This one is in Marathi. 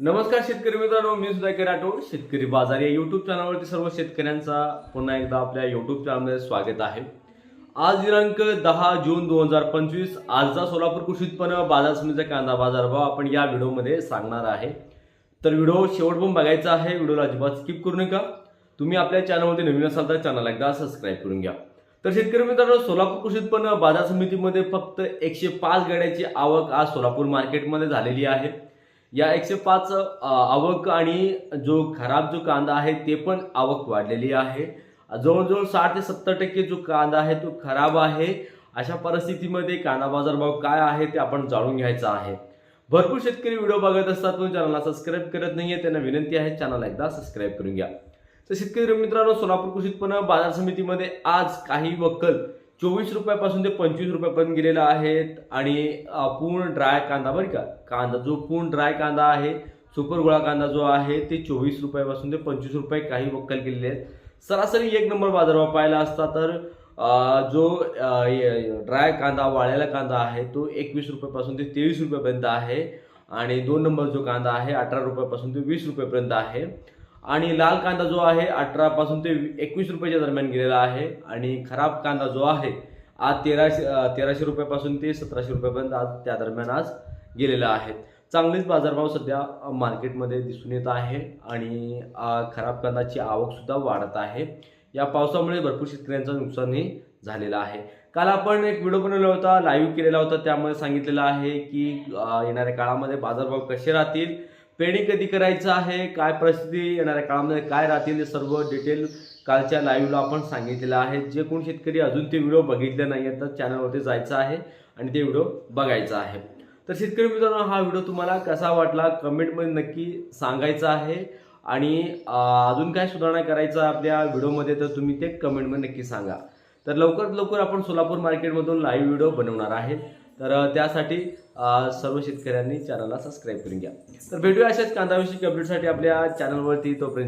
नमस्कार शेतकरी मित्रांनो मी सुधाकर राठोड शेतकरी बाजार या युट्यूब चॅनलवरती सर्व शेतकऱ्यांचा पुन्हा एकदा आपल्या युट्यूब चॅनलमध्ये स्वागत आहे. आज दिनांक दहा जून दोन हजार पंचवीस आजचा सोलापूर कृषी उत्पन्न बाजार समितीचा कांदा बाजारभाव आपण या व्हिडिओमध्ये सांगणार आहे. तर व्हिडिओ शेवट पण बघायचा आहे व्हिडिओला अजिबात स्किप करू नका. तुम्ही आपल्या चॅनलमध्ये नवीन असाल तर चॅनलला एकदा सबस्क्राईब करून घ्या. तर शेतकरी मित्रांनो सोलापूर कृषी उत्पन्न बाजार समितीमध्ये फक्त एकशे पाच गाड्याची आवक आज सोलापूर मार्केटमध्ये झालेली आहे. या एकशे पाच आवक आणि जो खराब जो कांदा आहे ते पण आवक वाढलेली आहे. जवळजवळ साठ ते सत्तर टक्के जो कांदा आहे तो खराब आहे. अशा परिस्थितीमध्ये कांदा बाजार भाव काय आहे ते आपण जाणून घ्यायचं आहे. भरपूर शेतकरी व्हिडिओ बघत असतात पण चॅनलला सबस्क्राईब करत नाहीये त्यांना विनंती आहे चॅनलला एकदा सबस्क्राईब करून घ्या. तर शेतकरी मित्रांनो सोलापूर कृषी उत्पन्न बाजार समितीमध्ये आज काही वक्कल चोवीस रुपयापासून ते पंचवीस रुपयापर्यंत गेलेला आहेत आणि पूर्ण ड्राय कांदा बरं का? कांदा जो पूर्ण ड्राय कांदा आहे सुपर गोळा कांदा जो आहे ते चोवीस रुपयापासून ते पंचवीस रुपये काही वक्कल केलेले आहेत. सरासरी एक नंबर बाजारभाव पाहिला असता तर जो ड्राय कांदा वाळलेला कांदा आहे तो एकवीस रुपयापासून ते तेवीस रुपयापर्यंत आहे. आणि दोन नंबर जो कांदा आहे अठरा रुपयापासून ते वीस रुपयापर्यंत आहे. आणि लाल कांदा जो आहे अठरापासून ते एकवीस रुपयाच्या दरम्यान गेलेला आहे. आणि खराब कांदा जो आहे आज तेराशे तेराशे रुपयापासून ते सतराशे रुपयापर्यंत आज त्या दरम्यान आज गेलेला आहे. चांगलेच बाजारभाव सध्या मार्केटमध्ये दिसून येत आहे आणि खराब कांदाची आवकसुद्धा वाढत आहे. या पावसामुळे भरपूर शेतकऱ्यांचं नुकसानही झालेलं आहे. काल आपण एक व्हिडिओ बनवला होता लाईव्ह केलेला होता त्यामध्ये सांगितलेलं आहे की येणाऱ्या काळामध्ये बाजारभाव कसे राहतील पेणी कधी करायचं आहे? काय परिस्थिती येणाऱ्या काळामध्ये? काय राहतील सर्व डिटेल कालच्या लाईव्हला आपण सांगितलेलं आहे. जे कोण शेतकरी अजून ते व्हिडिओ बघितले नाही आहेत तर चॅनलवरती जायचं आहे आणि ते व्हिडिओ बघायचा आहे. तर शेतकरी मित्रांनो हा व्हिडिओ तुम्हाला कसा वाटला? कमेंटमध्ये नक्की सांगायचा आहे. आणि अजून काय सुधारणा करायचा आहे आपल्या व्हिडिओमध्ये तर तुम्ही ते कमेंटमध्ये नक्की सांगा. तर लवकरात लवकर आपण सोलापूर मार्केटमधून लाईव्ह व्हिडिओ बनवणार आहे. तर त्यासाठी सर्व शेतकऱ्यांनी चॅनलला सबस्क्राईब करून घ्या. तर भेटूया अशाच कांदाविषयी अपडेटसाठी आपल्या चॅनलवरती तोपर्यंत